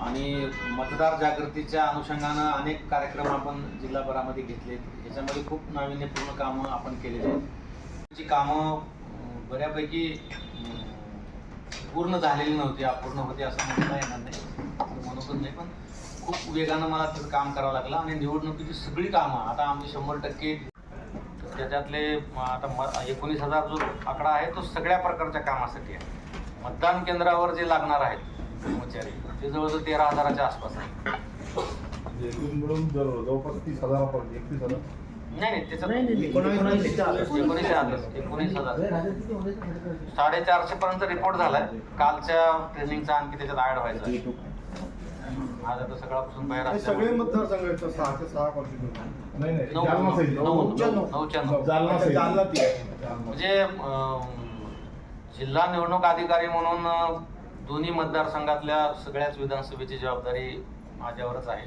आणि मतदार जागृतीच्या अनुषंगानं अनेक कार्यक्रम आपण जिल्हाभरामध्ये घेतलेत याच्यामध्ये खूप नाविन्यपूर्ण कामं आपण केलेली आहेत. जी कामं बऱ्यापैकी पूर्ण झालेली नव्हती अपूर्ण होती असं म्हणता येणार नाही. म्हणू पण नाही पण खूप वेगानं मला तर काम करावं लागलं आणि निवडणुकीची सगळी कामं आता आमची शंभर टक्के त्याच्यातले आता म एकोणीस हजार जो आकडा आहे तो सगळ्या प्रकारच्या कामासाठी आहे. मतदान केंद्रावर जे लागणार आहेत कर्मचारी ते जवळजवळ तेरा हजाराच्या आसपास आहे. एकूण मिळून जवळ- जवळपास तीस हजारापर्यंत एकतीस हजार. नाही हजार. एकोणीस हजार साडेचारशे पर्यंत रिपोर्ट झालाय. कालच्या ट्रेनिंगचा आणखी त्याच्यात ऍड व्हायचा आज आता सकाळपासून बाहेर हे सगळे असल्यामुळे- मतदारसंघ आहेत तर सहा ते सहा कॉन्स्टिट्यूशन नाही नाही नऊ- जालना सहित. नऊ- नऊ- नऊ- नऊ- नऊच्या नऊ. जालना सहित. जालना ती आहे. जालना. म्हणजे अं, जिल्हा निवडणूक अधिकारी म्हणून अं, दोन्ही मतदारसंघातल्या सगळ्याच विधानसभेची जबाबदारी माझ्यावरच आहे.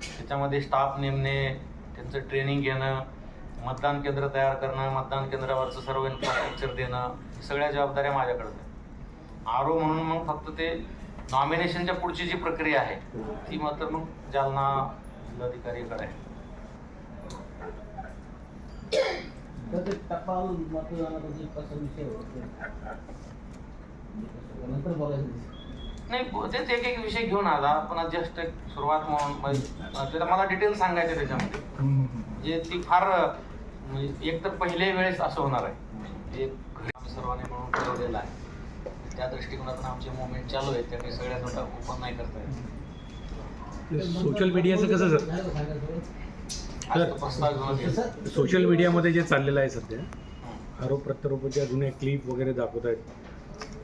त्याच्यामध्ये स्टाफ नेमणे त्यांचं ट्रेनिंग घेणं मतदान केंद्र तयार करणं मतदान केंद्रावरचं सर्व इन्फ्रास्ट्रक्चर देणं सगळ्या जबाबदाऱ्या माझ्याकडे आहेत आर ओ म्हणून मग फक्त ते नॉमिनेशनच्या पुढची जी प्रक्रिया आहे ती मात्र मग जालना जिल्हाधिकारीकडे आहे. टपाल मतदानाबद्दल कसा विषय होतो नंतर बोलायचं नाही तेच एक एक विषय घेऊन आला पण जस्ट एक सुरुवात म्हणून म्हणजे त्याला मला डिटेल सांगायचे त्याच्यामध्ये. म्हणजे ती फार म्हणजे एक तर पहिले वेळेस असं होणार आहे. एक घरी आम्ही सर्वांनी म्हणून ठरवलेलं आहे. त्या दृष्टिकोनातून आमचे मुवमेंट चालू आहेत त्या काही सगळ्यात आता ओपन नाही करता येत सोशल मीडियाचं कसं सर? प्रस्ताव घेऊन. सोशल मीडियामध्ये जे चाललेलं आहे सध्या. आरोप प्रत्यारोपाच्या जुन्या क्लिप वगैरे दाखवत आहेत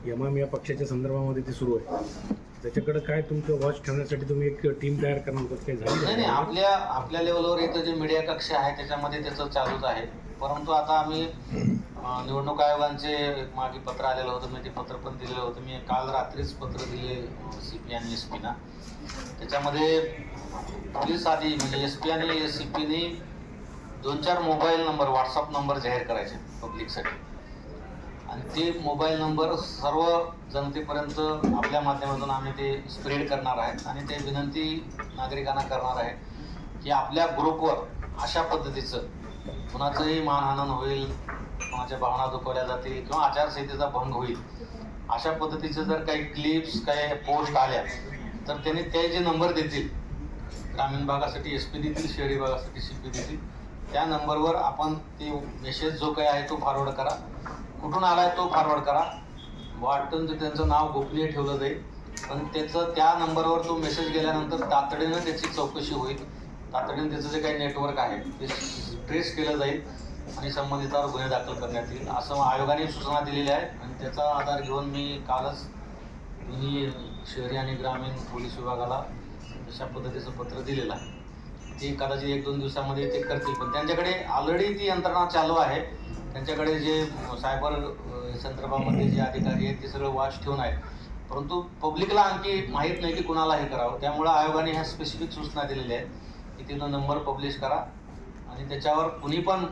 यमामिया पक्षाच्या संदर्भामध्ये ते सुरू आहे. त्याच्याकडे काय तुमचं वॉच ठेवण्यासाठी तुम्ही एक टीम तयार करणार होतात काही नाही नाही आपल्या आपल्या लेवलवर इथं जे मीडिया कक्ष आहे त्याच्यामध्ये त्याचं चालूच आहे. परंतु आता आम्ही अं, निवडणूक आयोगांचे एक मागे पत्र आलेलं होतं मी ते पत्र पण दिलेलं होतं. मी काल रात्रीच पत्र दिले सी पी आणि एस पीना त्याच्यामध्ये पोलीस आधी म्हणजे एस पी आणि एस सी पीनी दोन चार मोबाईल नंबर व्हॉट्सअप नंबर जाहीर करायचे पब्लिकसाठी आणि ते मोबाईल नंबर सर्व जनतेपर्यंत आपल्या माध्यमातून आम्ही ते स्प्रेड करणार आहेत आणि ते विनंती नागरिकांना करणार आहे की आपल्या ग्रुपवर अशा पद्धतीचं कुणाचंही मानहानन होईल कोणाच्या भावना दुखवल्या जातील किंवा आचारसंहितेचा भंग होईल अशा पद्धतीचे जर काही क्लिप्स काही पोस्ट आल्या तर त्यांनी ते जे नंबर देतील ग्रामीण भागासाठी एस पी देतील शहरी भागासाठी सी पी देतील त्या नंबरवर आपण ते मेसेज जो काही आहे तो फॉरवर्ड करा. कुठून आलाय तो फॉरवर्ड करा. वाटून ते त्यांचं नाव गोपनीय ठेवलं जाईल. पण त्याचं त्या नंबरवर तो मेसेज गेल्यानंतर तातडीनं त्याची चौकशी होईल. तातडीनं त्याचं जे काही नेटवर्क आहे ते ट्रेस केलं जाईल आणि संबंधितावर गुन्हे दाखल करण्यात येईल. असं आयोगाने सूचना दिलेल्या आहेत आणि त्याचा आधार घेऊन मी कालच मी शहरी आणि ग्रामीण पोलीस विभागाला अशा पद्धतीचं पत्र दिलेलं आहे. ते कदाचित एक दोन दिवसामध्ये ते करतील. पण त्यांच्याकडे ऑलरेडी ती यंत्रणा चालू आहे. त्यांच्याकडे जे सायबर संदर्भामध्ये जे अधिकारी आहेत ते सगळं वॉच ठेवून आहेत. परंतु पब्लिकला आणखी माहीत नाही की कुणाला हे करावं. त्यामुळं आयोगाने ह्या स्पेसिफिक सूचना दिलेल्या आहेत की तिथं नंबर पब्लिश करा आणि त्याच्यावर कुणी पण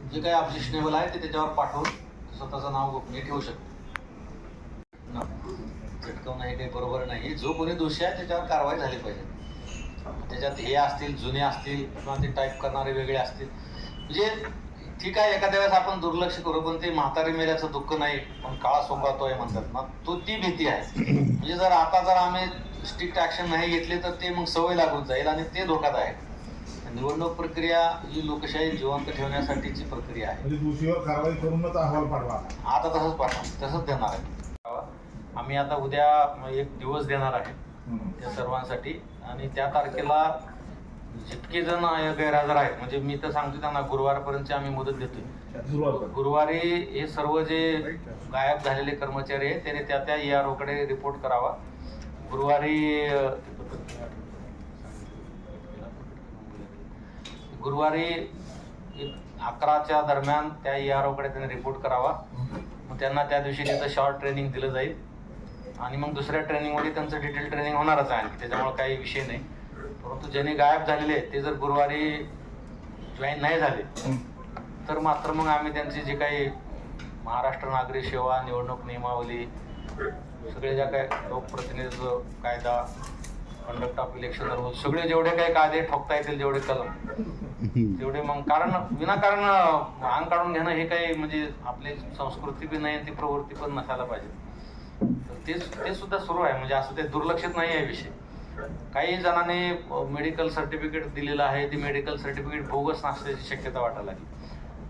जे काही ऑब्जेक्शनेबल आहे ते त्याच्यावर पाठवून स्वतःचं नाव गोपनीय ठेवू शकतो. झटकवणं हे काही बरोबर नाही जो कोणी दोषी आहे त्याच्यावर कारवाई झाली पाहिजे. त्याच्यात हे असतील जुने असतील किंवा ते टाईप करणारे वेगळे असतील. म्हणजे ठीक आहे एखाद्या वेळेस आपण दुर्लक्ष करू पण ते म्हातारी मेल्याचं दुःख नाही पण काळा सोंगातोय म्हणतात ना तो ती भीती आहे. म्हणजे जर आता जर आम्ही स्ट्रिक्ट ऍक्शन नाही घेतली तर ते मग सवय लागून जाईल आणि ते धोक्यात आहे. निवडणूक प्रक्रिया ही लोकशाही जिवंत ठेवण्यासाठीची प्रक्रिया आहे. म्हणजे दोषीवर कारवाई करूनच अहवाल आता तसंच पाठवा तसंच देणार आहे. आम्ही आता उद्या एक दिवस देणार आहे. त्या सर्वांसाठी. आणि त्या तारखेला जितके जण गैरहजर आहेत म्हणजे मी तर सांगतो त्यांना गुरुवारपर्यंतची आम्ही मुदत देतोय. गुरुवारी हे सर्व जे गायब झालेले कर्मचारी आहेत त्याने त्या त्या ERO कडे रिपोर्ट करावा. गुरुवारी गुरुवारी अकराच्या दरम्यान त्या ERO कडे त्याने रिपोर्ट करावा. मग त्यांना त्या दिवशी तिथं शॉर्ट ट्रेनिंग दिलं जाईल. आणि मग दुसऱ्या ट्रेनिंगमध्ये त्यांचं डिटेल ट्रेनिंग होणारच आहे त्याच्यामुळे काही विषय नाही. परंतु ज्यांनी गायब झालेले आहेत ते जर गुरुवारी जॉईन नाही झाले. तर मात्र मग आम्ही त्यांची जे काही महाराष्ट्र नागरी सेवा निवडणूक नियमावली सगळे ज्या काही लोकप्रतिनिधित्व कायदा कंडक्ट ऑफ इलेक्शन रूल सगळे जेवढे काही कायदे ठोकता येतील जेवढे कलम तेवढे मग कारण विनाकारण अंग काढून घेणं हे काही म्हणजे आपली संस्कृती बी नाही ती प्रवृत्ती पण नसायला पाहिजे. तर ते ते सुद्धा सुरू आहे म्हणजे असं ते दुर्लक्षित नाही आहे विषय. काही जणांनी मेडिकल सर्टिफिकेट दिलेलं आहे. ते मेडिकल सर्टिफिकेट बोगस नसल्याची शक्यता वाटायला लागली.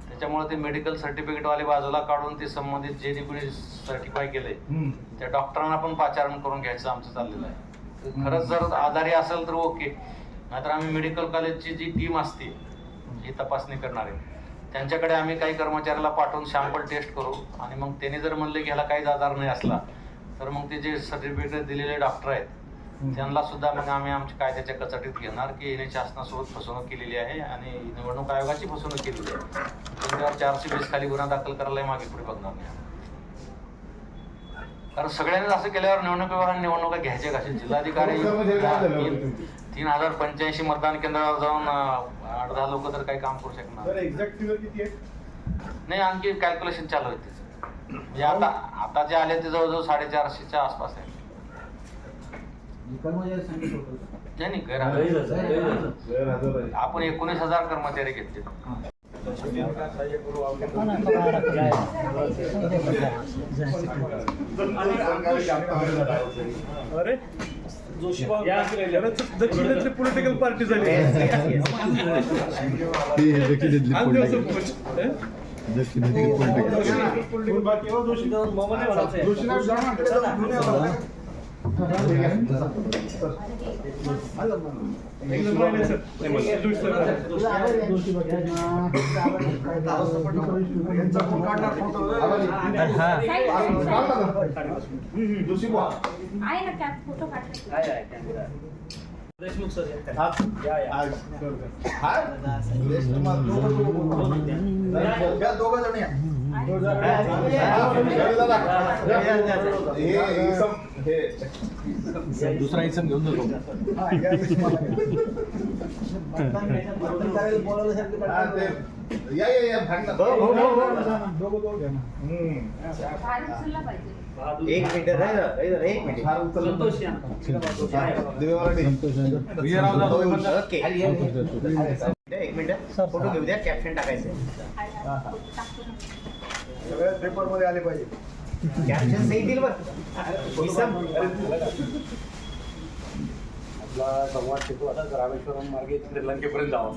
त्याच्यामुळे ते मेडिकल सर्टिफिकेटवाले बाजूला काढून ते संबंधित जे कोणी सर्टिफाय हम्म. त्या डॉक्टरांना पण पाचारण करून घ्यायचं आमचं चाललेलं आहे. खरंच जर आजारी असेल तर ओके. नाहीतर आम्ही मेडिकल कॉलेजची जी टीम असते ही तपासणी करणारे त्यांच्याकडे आम्ही काही कर्मचाऱ्याला पाठवून शॅम्पल टेस्ट करू आणि मग त्याने जर म्हणले की ह्याला काहीच आजार नाही असला तर मग ते जे सर्टिफिकेट दिलेले डॉक्टर आहेत त्यांना सुद्धा मग आम्ही आमच्या कायद्याच्या कचाटीत घेणार की याने शासनासोबत फसवणूक केलेली आहे आणि निवडणूक आयोगाची फसवणूक केलेली आहे. त्यांच्यावर चारशे वीस खाली गुन्हा दाखल करायला मागे पुढे बघणार नाही कारण सगळ्यांनी असं केल्यावर निवडणूक विभागाने निवडणुका घ्यायच्या कशा जिल्हाधिकारी तीन- हजार पंच्याऐंशी मतदान केंद्रावर जाऊन आठ दहा लोक तर काही काम करू शकणार नाही. आणखी कॅल्क्युलेशन चालू आहे. म्हणजे आता आता जे आले ते जवळजवळ साडेचारशेच्या आसपास आहे. गैरहजर आहे. आपण एकोणीस हजार कर्मचारी घेतले. अरे दक्षिणेतली पॉलिटिकल पार्टी झाली. काढणार फोटो. काढला का? जोशी बुवा. आहे ना कॅप फोटो काढला देशमुख सर बोलू. या दोघं जण या. हे हे दुसरा इसम घेऊन जातो. हा, या या. या उचलला पाहिजे एक मिनिट इधर एक हे मिनिट फोटो घेऊ द्या कॅप्शन टाकायचं. सगळ्या पेपरमध्ये आले पाहिजे. कॅप्शन सही दिल बघ इसम आपला संवाद शिकू आता रामेश्वरम मार्गे श्रीलंकेपर्यंत जावं.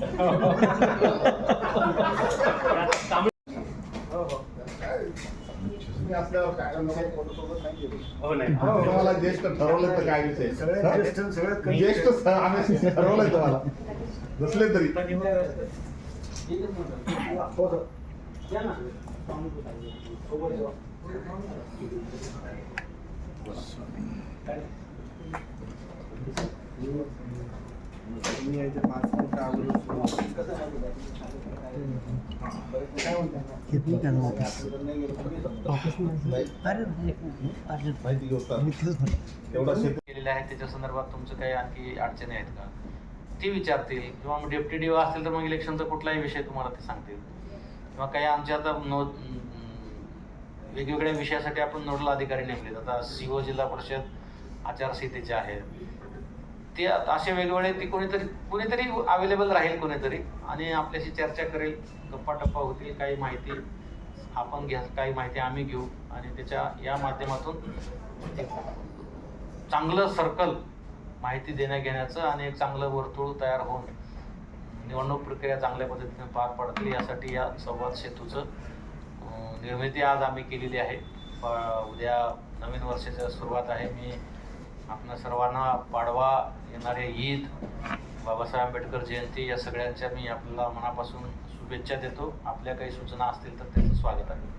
हो नाही. हो, तुम्हाला ज्येष्ठ ठरवलं तर काय विषय? सगळे हा? ज्येष्ठ आम्ही ठरवलंय तुम्हाला. नसले तरी. सुरू. माहिती केलेले आहेत त्याच्या संदर्भात तुमचं काही आणखी अडचणी आहेत का? ती विचारतील. किंवा मग डेप्टी डीओ असेल तर मग इलेक्शनचा कुठलाही विषय तुम्हाला ते सांगतील. किंवा काही आमच्या आता वेगवेगळ्या विषयासाठी आपण नोडल अधिकारी नेमलेत. आता सीओ जिल्हा परिषद आचारसंहितेचे आहेत. ते आता असे वेगवेगळे ती कोणीतरी कोणीतरी अवेलेबल राहील कोणीतरी आणि आपल्याशी चर्चा करेल गप्पा टप्पा होतील काही माहिती आपण घ्या काही माहिती आम्ही घेऊ आणि त्याच्या या माध्यमातून एक चांगलं सर्कल माहिती देण्या घेण्याचं आणि एक चांगलं वर्तुळ तयार होऊन निवडणूक प्रक्रिया चांगल्या पद्धतीने पार पडतील यासाठी या संवाद सेतूचं निर्मिती आज आम्ही केलेली आहे. प- उद्या नवीन वर्षाची सुरुवात आहे. मी आपल्या सर्वांना पाडवा येणारे ईद बाबासाहेब आंबेडकर जयंती या सगळ्यांच्या मी आपल्याला मनापासून शुभेच्छा देतो. आपल्या काही सूचना असतील तर त्याचं स्वागत आहे.